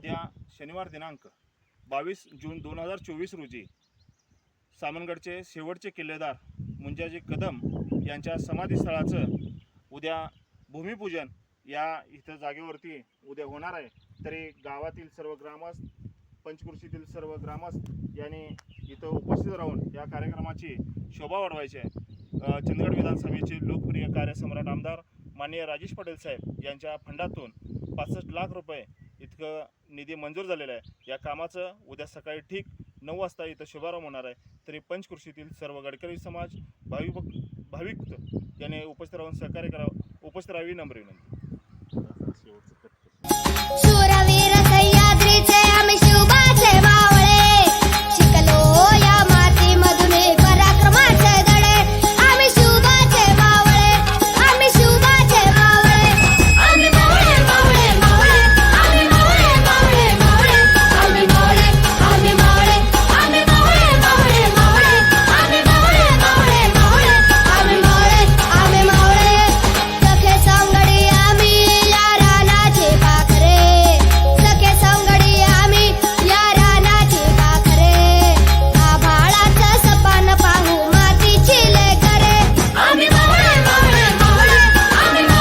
उद्या शनिवार दिनांक बावीस जून दोन हजार चोवीस रोजी सामनगडचे शेवटचे किल्लेदार मुंजाजी कदम यांच्या समाधीस्थळाचं उद्या भूमिपूजन या इथं जागेवरती उद्या होणार आहे. तरी गावातील सर्व ग्रामस्थ पंचकृषीतील सर्व ग्रामस्थ यांनी इथं उपस्थित राहून या कार्यक्रमाची शोभा वाढवायची आहे. चंदगड विधानसभेचे लोकप्रिय कार्यसम्राट आमदार माननीय राजेश पटेल साहेब यांच्या फंडातून पासष्ट लाख रुपये इतकं निधी मंजूर झालेला आहे. या कामाचं उद्या सकाळी ठीक नऊ वाजता इथं शुभारंभ होणार आहे. तरी पंचकृषीतील सर्व गडकरी समाज भावी भाविक याने उपस्थित राहून सहकार्य करावं. उपस्थित राहावी नम्र विनंती.